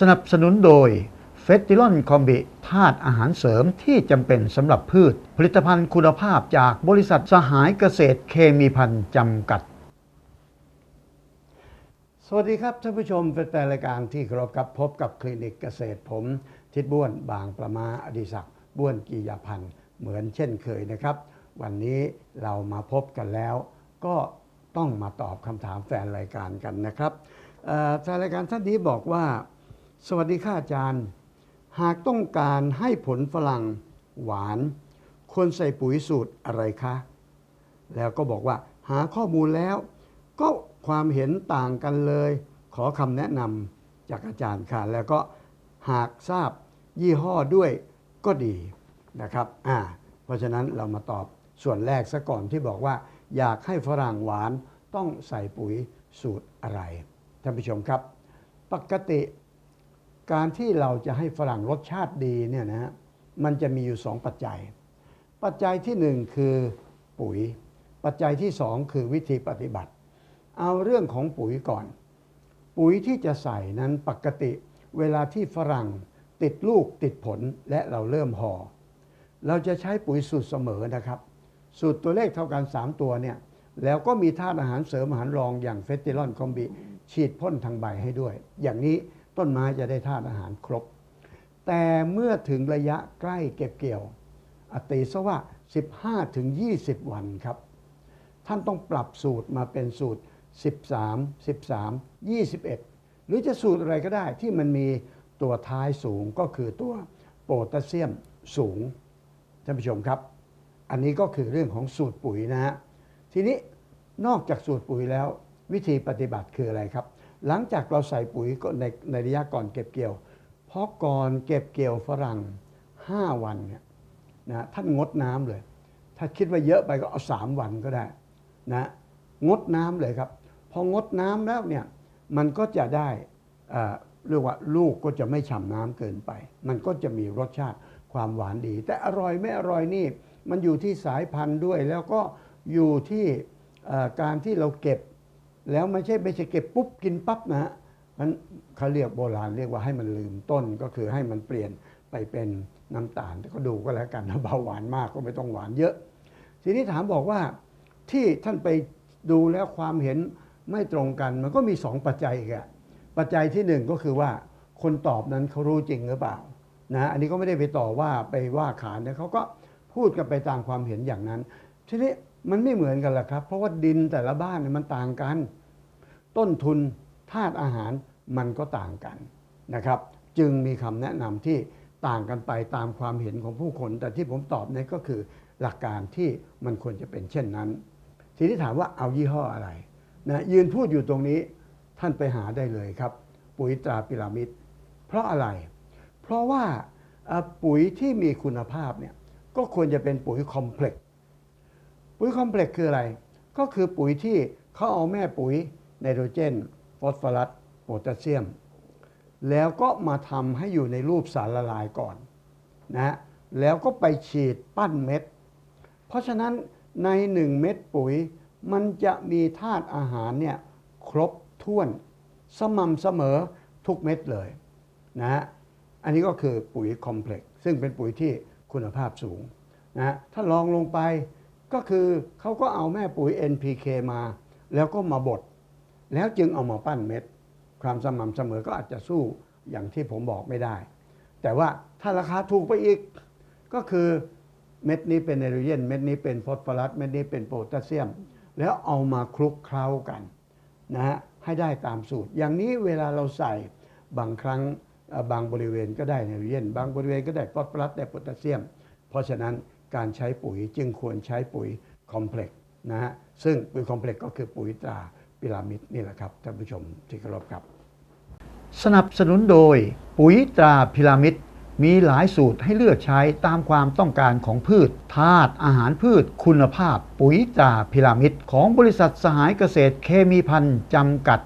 สนับสนุนโดยเฟสติลอนคอมบิธาตุอาหารเสริมที่จำเป็นสำหรับพืช ผลิตภัณฑ์คุณภาพจากบริษัทสหายเกษตรเคมีพันธ์จำกัด สวัสดีครับท่านผู้ชมแฟนรายการที่เคารพกับพบกับคลินิกเกษตรผม ทิดบ้วนบางประมาอดิศักดิ์บ้วนกียาพันธ์เหมือนเช่นเคยนะครับ วันนี้เรามาพบกันแล้ว ก็ต้องมาตอบคำถามแฟนรายการกันนะครับแฟนรายการท่านนี้บอกว่า สวัสดีค่ะอาจารย์ หากต้องการให้ผลฝรั่งหวาน ควรใส่ปุ๋ยสูตรอะไรคะ แล้วก็บอกว่าหาข้อมูลแล้ว ก็ความเห็นต่างกันเลย ขอคำแนะนำจากอาจารย์ค่ะ แล้วก็หากทราบยี่ห้อด้วยก็ดีนะครับอ่าเพราะฉะนั้นเรามาตอบส่วนแรกซะก่อนที่บอกว่า อยากให้ฝรั่งหวานต้องใส่ปุ๋ยสูตรอะไรท่านผู้ชมครับ ปกติ การที่เราจะให้ฝรั่งรสชาติดีเนี่ยนะฮะมันจะมีอยู่สองปัจจัย ปัจจัยที่หนึ่งคือปุ๋ย ปัจจัยที่สองคือวิธีปฏิบัติ เอาเรื่องของปุ๋ยก่อน ปุ๋ยที่จะใส่นั้นปกติ เวลาที่ฝรั่งติดลูกติดผลและเราเริ่มห่อเราจะใช้ปุ๋ยสูตรเสมอนะครับ สูตรตัวเลขเท่ากัน 3 ตัวเนี่ยแล้วก็มีธาตุอาหารเสริมอาหารรองอย่างเฟสติลอนคอมบิฉีดพ่นทางใบให้ด้วย อย่างนี้ ต้นไม้จะได้ธาตุอาหารครบ แต่เมื่อถึงระยะใกล้เก็บเกี่ยวอตีซะว่า 15 ถึง 20 วันครับ ท่านต้องปรับสูตรมาเป็นสูตร 13 13 21 หรือจะสูตรอะไรก็ได้ที่มันมีตัวท้ายสูงก็คือตัวโพแทสเซียมสูงท่านผู้ชมครับ อันนี้ก็คือเรื่องของสูตรปุ๋ยนะฮะทีนี้นอกจากสูตรปุ๋ยแล้ว วิธีปฏิบัติคืออะไรครับ หลังจากเราใส่ปุ๋ยก็ในในระยะก่อนเก็บเกี่ยว เพราะก่อนเก็บเกี่ยวฝรั่ง 5 วันเนี่ยนะท่านงดน้ำเลย ถ้าคิดว่าเยอะไปก็เอา 3 วันก็ได้นะงดน้ำเลยครับ พองดน้ำแล้วเนี่ยมันก็จะได้เอ่อเรียกว่าลูกก็จะไม่ฉ่ำน้ำเกินไป มันก็จะมีรสชาติความหวานดี แต่อร่อยไม่อร่อยนี่ มันอยู่ที่สายพันธุ์ด้วย แล้วก็อยู่ที่การที่เราเก็บ แล้วไม่ใช่ไม่ใช่เก็บปุ๊บกินปั๊บนะฮะมันเขาเรียกโบราณเรียกว่าให้มันลืมต้นก็คือให้มันเปลี่ยนไปเป็นน้ำตาลก็ดูก็แล้วกันถ้าเบาหวานมากก็ไม่ต้องหวานเยอะ ทีนี้ถามบอกว่าที่ท่านไปดูแล้วความเห็นไม่ตรงกัน มันก็มีสองปัจจัยอีกอะปัจจัยที่หนึ่งก็คือว่าคนตอบนั้นเขารู้จริงหรือเปล่านะอันนี้ก็ไม่ได้ไปต่อว่าไปว่าขานนะเขาก็พูดกันไปตามความเห็นอย่างนั้น ทีนี้ มันไม่เหมือนกันหรอกครับ เพราะว่าดินแต่ละบ้านเนี่ยมันต่างกัน ต้นทุนธาตุอาหารมันก็ต่างกันนะครับ จึงมีคำแนะนำที่ต่างกันไปตามความเห็นของผู้คน แต่ที่ผมตอบเนี่ยก็คือหลักการที่มันควรจะเป็นเช่นนั้น ทีนี้ถามว่าเอายี่ห้ออะไรนะยืนพูดอยู่ตรงนี้ท่านไปหาได้เลยครับ ปุ๋ยตราพิรามิดเพราะอะไร เพราะว่าปุ๋ยที่มีคุณภาพเนี่ยก็ควรจะเป็นปุ๋ยคอมเพล็กซ์ ปุ๋ยคอมเพล็กซ์คืออะไร ก็คือปุ๋ยที่เขาเอาแม่ปุ๋ยไนโตรเจน ฟอสฟอรัสโพแทสเซียม แล้วก็มาทำให้อยู่ในรูปสารละลายก่อนนะฮะแล้วก็ไปฉีดปั้นเม็ด เพราะฉะนั้นใน 1 เม็ดปุ๋ยมันจะมีธาตุอาหารเนี่ยครบถ้วนสม่ำเสมอทุกเม็ดเลยนะฮะอันนี้ก็คือปุ๋ยคอมเพล็กซ์ซึ่งเป็นปุ๋ยที่คุณภาพสูงนะฮะถ้าลองลงไป ก็คือเขาก็เอาแม่ปุ๋ย NPK มา แล้วก็มาบดแล้วจึงเอามาปั้นเม็ด ความสม่ำเสมอก็อาจจะสู้อย่างที่ผมบอกไม่ได้ แต่ว่าถ้าราคาถูกไปอีก ก็คือเม็ดนี้เป็นไนโตรเจนเม็ดนี้เป็นฟอสฟอรัสเม็ดนี้เป็นโพแทสเซียม แล้วเอามาคลุกเคล้ากันนะฮะให้ได้ตามสูตร อย่างนี้เวลาเราใส่บางครั้งบางบริเวณก็ได้ไนโตรเจนบางบริเวณก็ได้ฟอสฟอรัสได้โพแทสเซียม เพราะฉะนั้น การใช้ปุ๋ยจึงควรใช้ปุ๋ยคอมเพล็กซ์นะฮะซึ่งปุ๋ยคอมเพล็กซ์ก็คือปุ๋ยตราพิรามิดนี่แหละครับท่านผู้ชมที่เคารพครับ สนับสนุนโดย ปุ๋ยตราพิรามิดมีหลายสูตรให้เลือกใช้ตามความต้องการของพืชธาตุอาหารพืช คุณภาพ ปุ๋ยตราพิรามิดของบริษัทสหายเกษตรเคมีพันธ์จำกัด